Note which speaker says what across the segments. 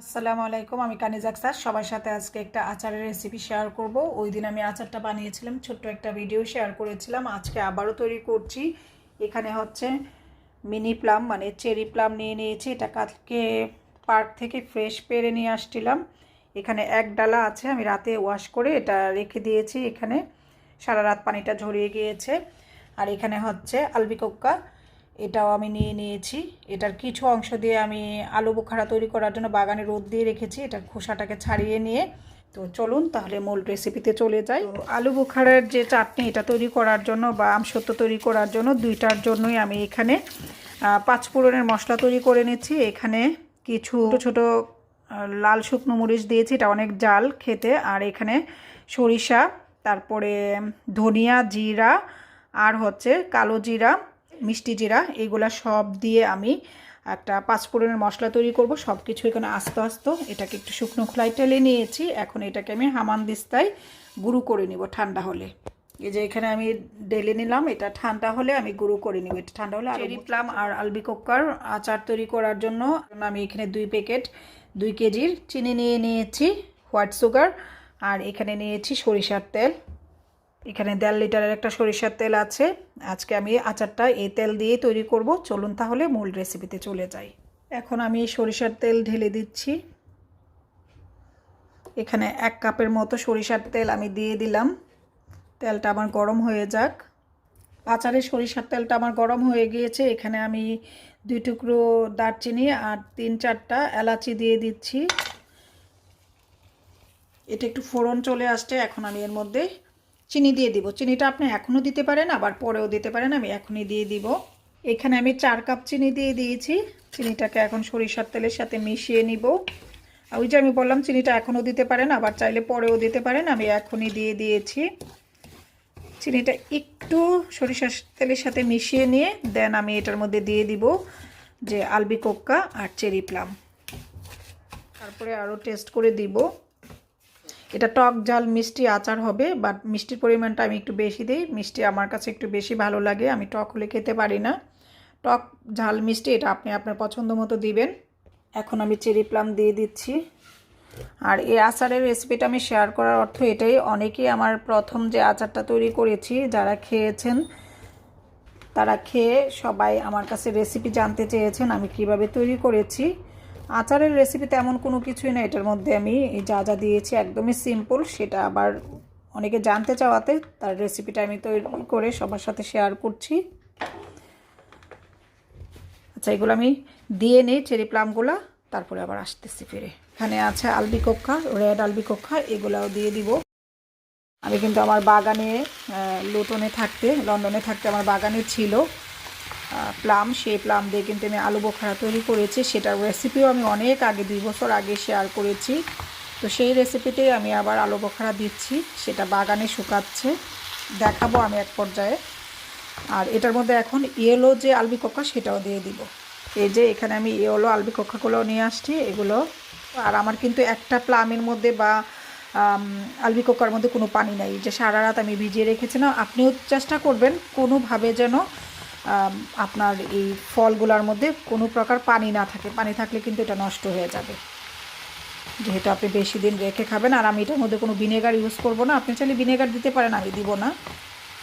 Speaker 1: আসসালামু আলাইকুম, আমি কানিজ আক্তার। সবার সাথে আজকে একটা আচারের রেসিপি শেয়ার করব। ওই দিন আমি আচারটা বানিয়েছিলাম, ছোট্ট একটা ভিডিও শেয়ার করেছিলাম। আজকে আবারও তৈরি করছি। এখানে হচ্ছে মিনি প্লাম মানে চেরি প্লাম নিয়ে নিয়েছি। এটা কালকে পার্ক থেকে ফ্রেশ পেরে নিয়ে আসছিলাম। এখানে এক ডালা আছে, আমি রাতে ওয়াশ করে এটা রেখে দিয়েছি। এখানে সারা রাত পানিটা ঝরিয়ে গিয়েছে। আর এখানে হচ্ছে আলবিকোক্কা। এটাও আমি নিয়ে নিয়েছি। এটার কিছু অংশ দিয়ে আমি আলু বোখারা তৈরি করার জন্য বাগানে রোদ দিয়ে রেখেছি। এটার খোসাটাকে ছাড়িয়ে নিয়ে। তো চলুন তাহলে মূল রেসিপিতে চলে যাই। তো আলু বোখারের যে চাটনি, এটা তৈরি করার জন্য বা আমসত্ব তৈরি করার জন্য দুইটার জন্যই আমি এখানে পাঁচ ফোড়নের মশলা তৈরি করে নিচ্ছি। এখানে কিছু ছোট লাল শুকনো মরিচ দিয়েছি। এটা অনেক জাল খেতে। আর এখানে সরিষা, তারপরে ধনিয়া, জিরা, আর হচ্ছে কালো জিরা মিষ্টি জিরা এইগুলা সব দিয়ে আমি একটা পাঁচফোড়নের মশলা তৈরি করব। সব কিছু এখানে আস্তে আস্তে। এটাকে একটু শুকনো খোলায় টেলে নিয়েছি। এখন এটাকে আমি হামান দিস্তায় গুঁড়ো করে নিব ঠান্ডা হলে। এই যে এখানে আমি ডেলে নিলাম। এটা ঠান্ডা হলে আমি গুঁড়ো করে নিব। এটা ঠান্ডা হলে চেরি প্লাম আর আলবি আলবিকোক্কার আচার তৈরি করার জন্য আমি এখানে দুই প্যাকেট দুই কেজির চিনি নিয়ে নিয়েছি হোয়াইট সুগার। আর এখানে নিয়েছি সরিষার তেল। এখানে দেড় লিটারের একটা সরিষার তেল আছে। আজকে আমি আচারটা এই তেল দিয়েই তৈরি করব। চলুন তাহলে মূল রেসিপিতে চলে যাই। এখন আমি সরিষার তেল ঢেলে দিচ্ছি। এখানে এক কাপের মতো সরিষার তেল আমি দিয়ে দিলাম। তেলটা আমার গরম হয়ে যাক। আচারের সরিষার তেলটা আমার গরম হয়ে গিয়েছে। এখানে আমি দুই টুকরো দারচিনি আর তিন চারটা এলাচি দিয়ে দিচ্ছি। এটা একটু ফোড়ন চলে আসছে। এখন আমি এর মধ্যে চিনি দিয়ে দিব। চিনিটা আপনি এখনও দিতে পারেন, আবার পরেও দিতে পারেন, আমি এখনই দিয়ে দিব। এখানে আমি চার কাপ চিনি দিয়ে দিয়েছি। চিনিটাকে এখন সরিষার তেলের সাথে মিশিয়ে নিব। ওই যে আমি বললাম, চিনিটা এখনও দিতে পারেন, আবার চাইলে পরেও দিতে পারেন, আমি এখনই দিয়ে দিয়েছি। চিনিটা একটু সরিষার তেলের সাথে মিশিয়ে নিয়ে, দেন আমি এটার মধ্যে দিয়ে দিব যে আলবি কোক্কা আর চেরি প্লাম। তারপরে আরও টেস্ট করে দিব। এটা টক ঝাল মিষ্টি আচার হবে বাট মিষ্টির পরিমাণটা আমি একটু বেশি দিই। মিষ্টি আমার কাছে একটু বেশি ভালো লাগে, আমি টক হলে খেতে পারি না। টক ঝাল মিষ্টি, এটা আপনি আপনার পছন্দ মতো দিবেন। এখন আমি চেরি প্লাম দিয়ে দিচ্ছি। আর এই আচারের রেসিপিটা আমি শেয়ার করার অর্থ এটাই অনেকেই আমার প্রথম যে আচারটা তৈরি করেছি, যারা খেয়েছেন, তারা খেয়ে সবাই আমার কাছে রেসিপি জানতে চেয়েছেন আমি কীভাবে তৈরি করেছি। আচারের রেসিপি তেমন কোনো কিছুই না, এটার মধ্যে আমি যা যা দিয়েছি একদমই সিম্পল সেটা আবার অনেকে জানতে চাওয়াতে তার রেসিপিটা আমি তৈরি করে সবার সাথে শেয়ার করছি। আচ্ছা এগুলো আমি দিয়ে নিই চেরি প্লামগুলো তারপরে আবার আসতেছি ফিরে। এখানে আছে আলবি আলবিকক্ষা রেড আলবি আলবিকক্ষা এগুলাও দিয়ে দিব। আমি কিন্তু আমার বাগানে লুটনে থাকতে, লন্ডনে থাকতে আমার বাগানে ছিল। প্লাম সেই প্লাম দিয়ে কিন্তু আমি আলু বোখারা তৈরি করেছি। সেটার রেসিপিও আমি অনেক আগে, দুই বছর আগে শেয়ার করেছি। তো সেই রেসিপিতেই আমি আবার আলু বোখারা দিচ্ছি। সেটা বাগানে শুকাচ্ছে। দেখাবো আমি এক পর্যায়ে। আর এটার মধ্যে এখন ইয়েলো যে আলবি আলবিকক্ষা সেটাও দিয়ে দিব। এই যে এখানে আমি ইয়েলো আলবিকক্ষাগুলো নিয়ে আসছি। এগুলো, আর আমার কিন্তু একটা প্লামের মধ্যে বা আলবি আলবিকক্ষার মধ্যে কোনো পানি নাই। যে সারা রাত আমি ভিজিয়ে রেখেছিলাম। আপনিও চেষ্টা করবেন কোনোভাবে যেন আপনার এই ফলগুলোর মধ্যে কোনো প্রকার পানি না থাকে। পানি থাকলে কিন্তু এটা নষ্ট হয়ে যাবে। যেহেতু আপনি বেশি দিন রেখে খাবেন, আর আমি এটার মধ্যে কোনো ভিনেগার ইউজ করব না। আপনি চাইলে ভিনেগার দিতে পারেন, আমি দিব না।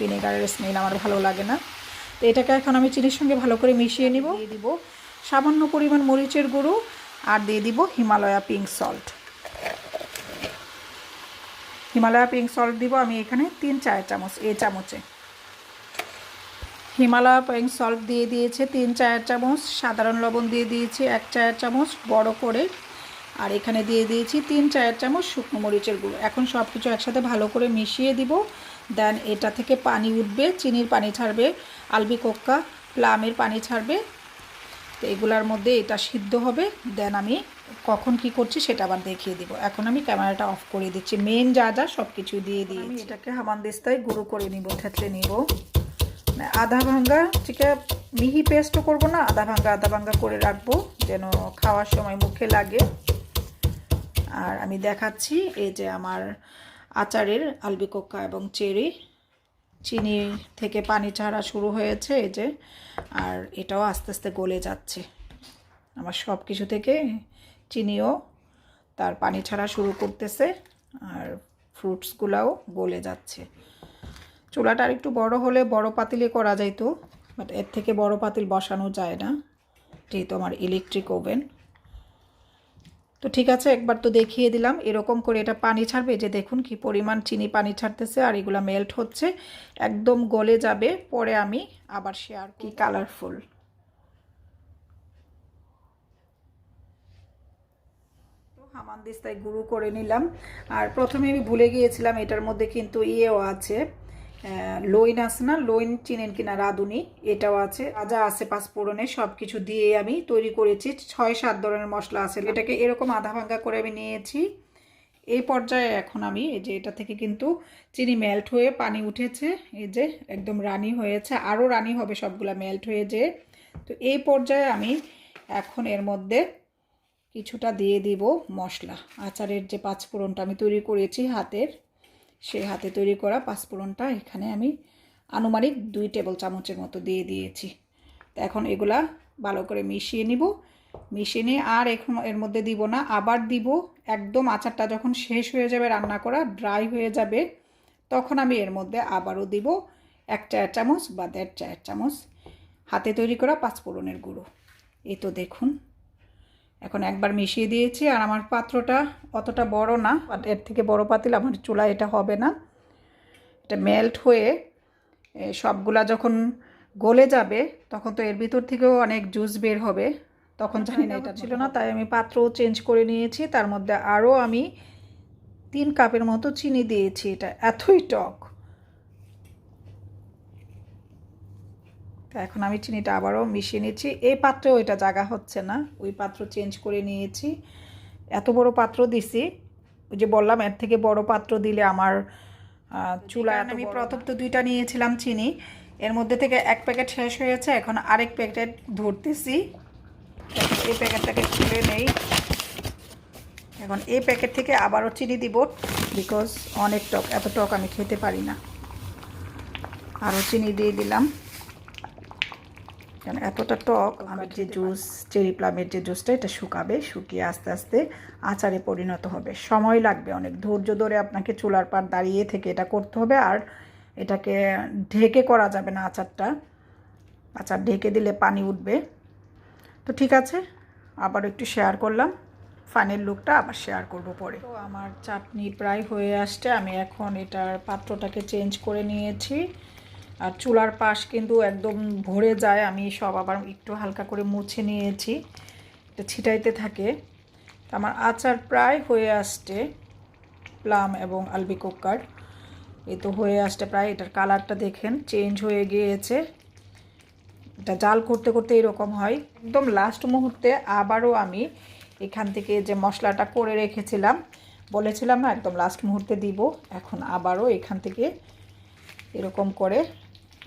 Speaker 1: ভিনেগারের স্মেল আমার ভালো লাগে না। তো এটাকে এখন আমি চিনির সঙ্গে ভালো করে মিশিয়ে নিব। দিয়ে দিব সামান্য পরিমাণ মরিচের গুঁড়ো, আর দিয়ে দিব Himalaya pink salt Himalaya pink salt দিব আমি এখানে তিন চার চামচ এই চামচে। হিমালয়া পিঙ্ক সল্ট দিয়ে দিয়েছে তিন চায়ের চামচ সাধারণ লবণ দিয়ে দিয়েছি এক চায়ের চামচ বড় করে। আর এখানে দিয়ে দিয়েছি তিন চায়ের চামচ শুকনো মরিচের গুঁড়ো। এখন সব কিছু একসাথে ভালো করে মিশিয়ে দিব। দেন এটা থেকে পানি উঠবে চিনির পানি ছাড়বে আলবি কোক্কা প্লামের পানি ছাড়বে। তো এগুলার মধ্যে এটা সিদ্ধ হবে। দেন আমি কখন কি করছি সেটা আবার দেখিয়ে দিব। এখন আমি ক্যামেরাটা অফ করে দিচ্ছি। মেন যা যা সব কিছু দিয়ে দিই আমি এটাকে হামানদিস্তায় গুঁড়ো করে নিব থেতলে নিব। আধা ভাঙ্গা ঠিক মিহি পেস্টও করব না, আধা ভাঙ্গা আধা ভাঙ্গা করে রাখব, যেন খাওয়ার সময় মুখে লাগে। আর আমি দেখাচ্ছি এই যে আমার আচারের আলবিকোক্কা এবং চেরি। চিনি থেকে পানি ছাড়া শুরু হয়েছে এই যে, আর এটাও আস্তে আস্তে গলে যাচ্ছে। আমার সব কিছু থেকে চিনিও তার পানি ছাড়া শুরু করতেছে, আর ফ্রুটসগুলাও গলে যাচ্ছে। চুলাটা আর একটু বড় হলে বড় পাতিলে করা যাইতো বাট এর থেকে বড় পাতিল বসানো যায় না যেহেতু আমার ইলেকট্রিক ওভেন তো ঠিক আছে একবার তো দেখিয়ে দিলাম এরকম করে এটা পানি ছাড়বে যে দেখুন কি পরিমাণ চিনি পানি ছাড়তেছে আর এগুলো মেল্ট হচ্ছে একদম গলে যাবে পরে আমি আবার শেয়ার কি কালারফুল হামানদিস্তায় গুঁড়ো করে নিলাম আর প্রথমে আমি ভুলে গিয়েছিলাম এটার মধ্যে কিন্তু ইয়েও আছে। লইন আছে না, লইন চিনেন কিনা রাঁধুনি, এটাও আছে। যা আছে পাঁচফোড়নে সব কিছু দিয়ে আমি তৈরি করেছি। ছয় সাত ধরনের মশলা আছে। এটাকে এরকম আধা ভাঙ্গা করে আমি নিয়েছি। এই পর্যায়ে এখন আমি এই যে এটা থেকে কিন্তু চিনি মেল্ট হয়ে পানি উঠেছে। এই যে একদম রানি হয়েছে। আরও রানি হবে সবগুলা মেল্ট হয়ে যে তো এই পর্যায়ে আমি এখন এর মধ্যে কিছুটা দিয়ে দিব মশলা। আচারের যে পাঁচফোড়নটা আমি তৈরি করেছি হাতের। সেই হাতে তৈরি করা পাঁচফোড়নটা এখানে আমি আনুমানিক দুই টেবিল চামচের মতো দিয়ে দিয়েছি। তো এখন এগুলা ভালো করে মিশিয়ে নিব। মিশিয়ে নিয়ে আর এখন এর মধ্যে দিব না, আবার দিব। একদম আচারটা যখন শেষ হয়ে যাবে রান্না করা ড্রাই হয়ে যাবে, তখন আমি এর মধ্যে আবারও দিব এক চায়ের চামচ বা দেড় চায়ের চামচ হাতে তৈরি করা পাঁচফোড়নের গুঁড়ো। এ তো দেখুন। এখন একবার মিশিয়ে দিয়েছি আর আমার পাত্রটা অতটা বড় না এর থেকে বড় পাতিল আমার চুলা এটা হবে না। এটা মেল্ট হয়ে সবগুলা যখন গলে যাবে তখন তো এর ভিতর থেকেও অনেক জুস বের হবে। তখন জানি না এটা ছিল না তাই আমি পাত্র চেঞ্জ করে নিয়েছি। তার মধ্যে আরও আমি তিন কাপের মতো চিনি দিয়েছি। এটা এতই টক। তো এখন আমি চিনিটা আবারও মিশিয়ে নিচ্ছি। এই পাত্রেও এটা জায়গা হচ্ছে না। ওই পাত্র চেঞ্জ করে নিয়েছি। এত বড় পাত্র দিছি। ওই যে বললাম এর থেকে বড় পাত্র দিলে আমার চুলা এত আমি প্রথম তো দুইটা নিয়েছিলাম চিনি। এর মধ্যে থেকে এক প্যাকেট শেষ হয়েছে। এখন আরেক প্যাকেট ধরতেছি। এখন এই প্যাকেটটাকে খুলে নেই। এখন এই প্যাকেট থেকে আবারও চিনি দিব বিকজ অনেক টক এত টক আমি খেতে পারি না। আরও চিনি দিয়ে দিলাম। কারণ এতটা টক, আমার যে জুস, চেরি প্লামের যে জুসটা, এটা শুকাবে, শুকিয়ে আস্তে আস্তে আচারে পরিণত হবে। সময় লাগবে অনেক। ধৈর্য ধরে আপনাকে চুলার পার দাঁড়িয়ে থেকে এটা করতে হবে। আর এটাকে ঢেকে করা যাবে না আচারটা। আচার ঢেকে দিলে পানি উঠবে। তো ঠিক আছে, আবার একটু শেয়ার করলাম। ফাইনাল লুকটা আবার শেয়ার করব পরে। তো আমার চাটনি প্রায় হয়ে আসছে। আমি এখন এটার পাত্রটাকে চেঞ্জ করে নিয়েছি। আর চুলার পাশ কিন্তু একদম ভরে যায়। আমি সব আবার একটু হালকা করে মুছে নিয়েছি। এটা ছিটাইতে থাকে। আমার আচার প্রায় হয়ে আসছে। প্লাম এবং আলবিকোকার এ তো হয়ে আসছে প্রায়। এটার কালারটা দেখেন, চেঞ্জ হয়ে গিয়েছে। এটা জাল করতে করতে এরকম হয়। একদম লাস্ট মুহূর্তে আবারও আমি এখান থেকে যে মশলাটা করে রেখেছিলাম, বলেছিলাম না, একদম লাস্ট মুহূর্তে দিব। এখন আবারও এখান থেকে এরকম করে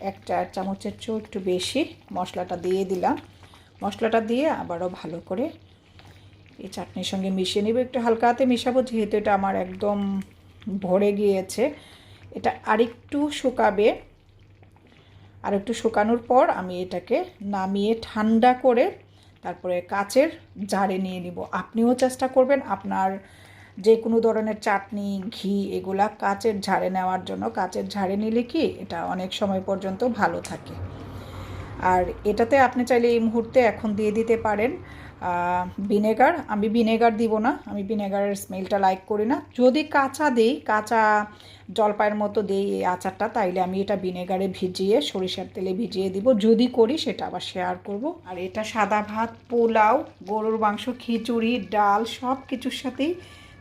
Speaker 1: এক চার চামচের চেয়েও একটু বেশি মশলাটা দিয়ে দিলাম। মশলাটা দিয়ে আবারও ভালো করে এই চাটনির সঙ্গে মিশিয়ে নেব। একটু হালকা হাতে মিশাবো, যেহেতু এটা আমার একদম ভরে গিয়েছে। এটা আরেকটু শুকাবে। আর একটু শুকানোর পর আমি এটাকে নামিয়ে ঠান্ডা করে তারপরে কাচের জারে নিয়ে নিব। আপনিও চেষ্টা করবেন আপনার যে কোনো ধরনের চাটনি, ঘি এগুলা কাচের ঝাড়ে নেওয়ার জন্য, কাচের ঝাড়ে নিলে কি এটা অনেক সময় পর্যন্ত ভালো থাকে। আর এটাতে আপনি চাইলে এই মুহূর্তে এখন দিয়ে দিতে পারেন ভিনেগার। আমি ভিনেগার দিব না, আমি ভিনেগারের স্মেলটা লাইক করি না। যদি কাঁচা দেই, কাঁচা জলপাইয়ের মতো দেই এই আচারটা, তাইলে আমি এটা ভিনেগারে ভিজিয়ে, সরিষার তেলে ভিজিয়ে দিব। যদি করি, সেটা আবার শেয়ার করব। আর এটা সাদা ভাত, পোলাও, গরুর মাংস, খিচুড়ি, ডাল সব কিছুর সাথেই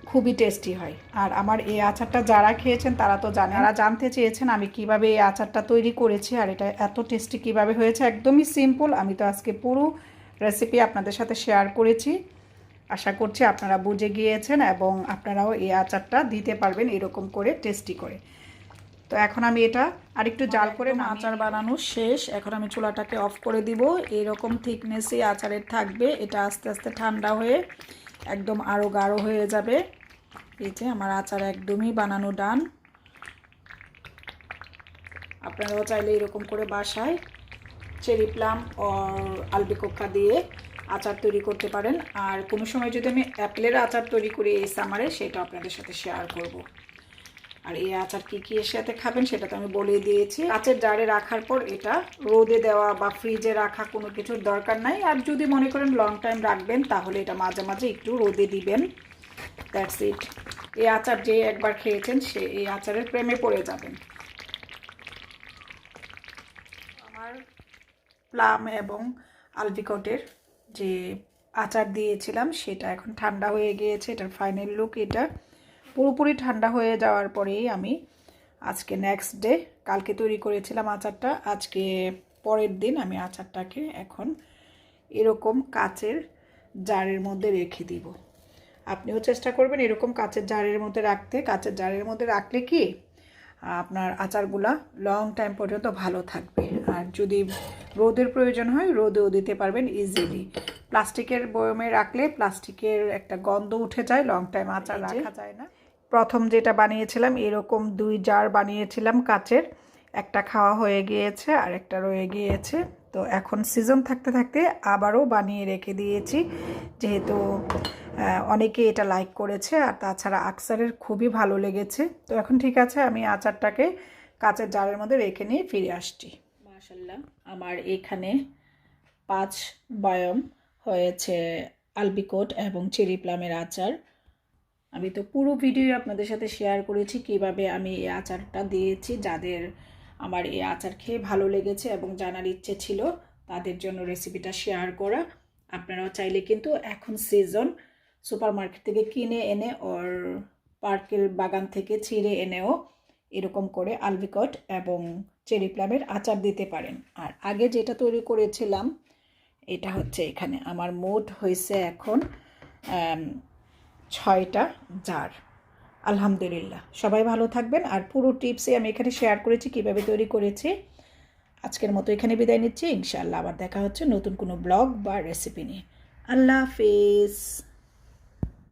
Speaker 1: খুবই টেস্টি হয়। আর আমার এই আচারটা যারা খেয়েছেন তারা তো জানে যারা জানতে চেয়েছেন আমি কীভাবে এই আচারটা তৈরি করেছি আর এটা এত টেস্টি কীভাবে হয়েছে। একদমই সিম্পল আমি তো আজকে পুরো রেসিপি আপনাদের সাথে শেয়ার করেছি। আশা করছি আপনারা বুঝে গিয়েছেন এবং আপনারাও এই আচারটা দিতে পারবেন এরকম করে টেস্টি করে। তো এখন আমি এটা আরেকটু জাল করে আচার বানানো শেষ। এখন আমি চুলাটাকে অফ করে দিব। এরকম থিকনেসই আচারের থাকবে। এটা আস্তে আস্তে ঠান্ডা হয়ে একদম আরও গাঢ় হয়ে যাবে। এই যে আমার আচার একদমই বানানো ডান। আপনারাও চাইলে এরকম করে বাসায় চেরি প্লাম অর আলবিকোকা দিয়ে আচার তৈরি করতে পারেন। আর কোনো সময় যদি আমি অ্যাপেলের আচার তৈরি করি এই সামারে, সেটা আপনাদের সাথে শেয়ার করব। আর এই আচার কী কী এর সাথে খাবেন সেটা তো আমি বলে দিয়েছি। আচার জারে রাখার পর এটা রোদে দেওয়া বা ফ্রিজে রাখা কোনো কিছুর দরকার নাই। আর যদি মনে করেন লং টাইম রাখবেন, তাহলে এটা মাঝে মাঝে একটু রোদে দিবেন। দ্যাটস ইট এই আচার যে একবার খেয়েছেন সে এই আচারের প্রেমে পড়ে যাবেন। আমার প্লাম এবং আলবিকটের যে আচার দিয়েছিলাম, সেটা এখন ঠান্ডা হয়ে গিয়েছে, এটার ফাইনাল লুক এটা। পুরোপুরি ঠান্ডা হয়ে যাওয়ার পরেই আমি আজকে নেক্সট ডে কালকে তৈরি করেছিলাম আচারটা। আজকে পরের দিন আমি আচারটাকে এখন এরকম কাচের জারের মধ্যে রেখে দিব। আপনিও চেষ্টা করবেন এরকম কাঁচের জারের মধ্যে রাখতে। কাঁচের জারের মধ্যে রাখলে কি আপনার আচারগুলা লং টাইম পর্যন্ত ভালো থাকবে। আর যদি রোদের প্রয়োজন হয় রোদেও দিতে পারবেন ইজিলি প্লাস্টিকের বয়মে রাখলে প্লাস্টিকের একটা গন্ধ উঠে যায় লং টাইম আচার রাখা যায় না। প্রথম যেটা বানিয়েছিলাম এরকম দুই জার বানিয়েছিলাম কাচের। একটা খাওয়া হয়ে গিয়েছে আর একটা রয়ে গিয়েছে। তো এখন সিজন থাকতে থাকতে আবারও বানিয়ে রেখে দিয়েছি। যেহেতু অনেকে এটা লাইক করেছে আর তাছাড়া আকসারের খুবই ভালো লেগেছে। তো এখন ঠিক আছে, আমি আচারটাকে কাঁচের জারের মধ্যে রেখে নিয়ে ফিরে আসছি। মাশাল্লাহ আমার এখানে পাঁচ বয়ম হয়েছে আলবিকোট এবং চেরি প্লামের আচার। আমি তো পুরো ভিডিও আপনাদের সাথে শেয়ার করেছি কীভাবে আমি এই আচারটা দিয়েছি, যাদের আমার এই আচার খেয়ে ভালো লেগেছে এবং জানার ইচ্ছে ছিল তাদের জন্য রেসিপিটা শেয়ার করা। আপনারাও চাইলে কিন্তু এখন সিজন সুপার মার্কেট থেকে কিনে এনে ওর পার্কের বাগান থেকে ছিঁড়ে এনেও এরকম করে আলবিকট এবং চেরি প্লামের আচার দিতে পারেন। আর আগে যেটা তৈরি করেছিলাম, এটা হচ্ছে এখানে। আমার মোট হয়েছে এখন ছয়টা জার। আলহামদুলিল্লাহ। সবাই ভালো থাকবেন। আর পুরো টিপসে আমি এখানে শেয়ার করেছি, কীভাবে তৈরি করেছি। আজকের মতো এখানে বিদায় নিচ্ছি। ইনশাআল্লাহ আবার দেখা হচ্ছে নতুন কোনো ব্লগ বা রেসিপি নিয়ে। আল্লাহ হাফিজ।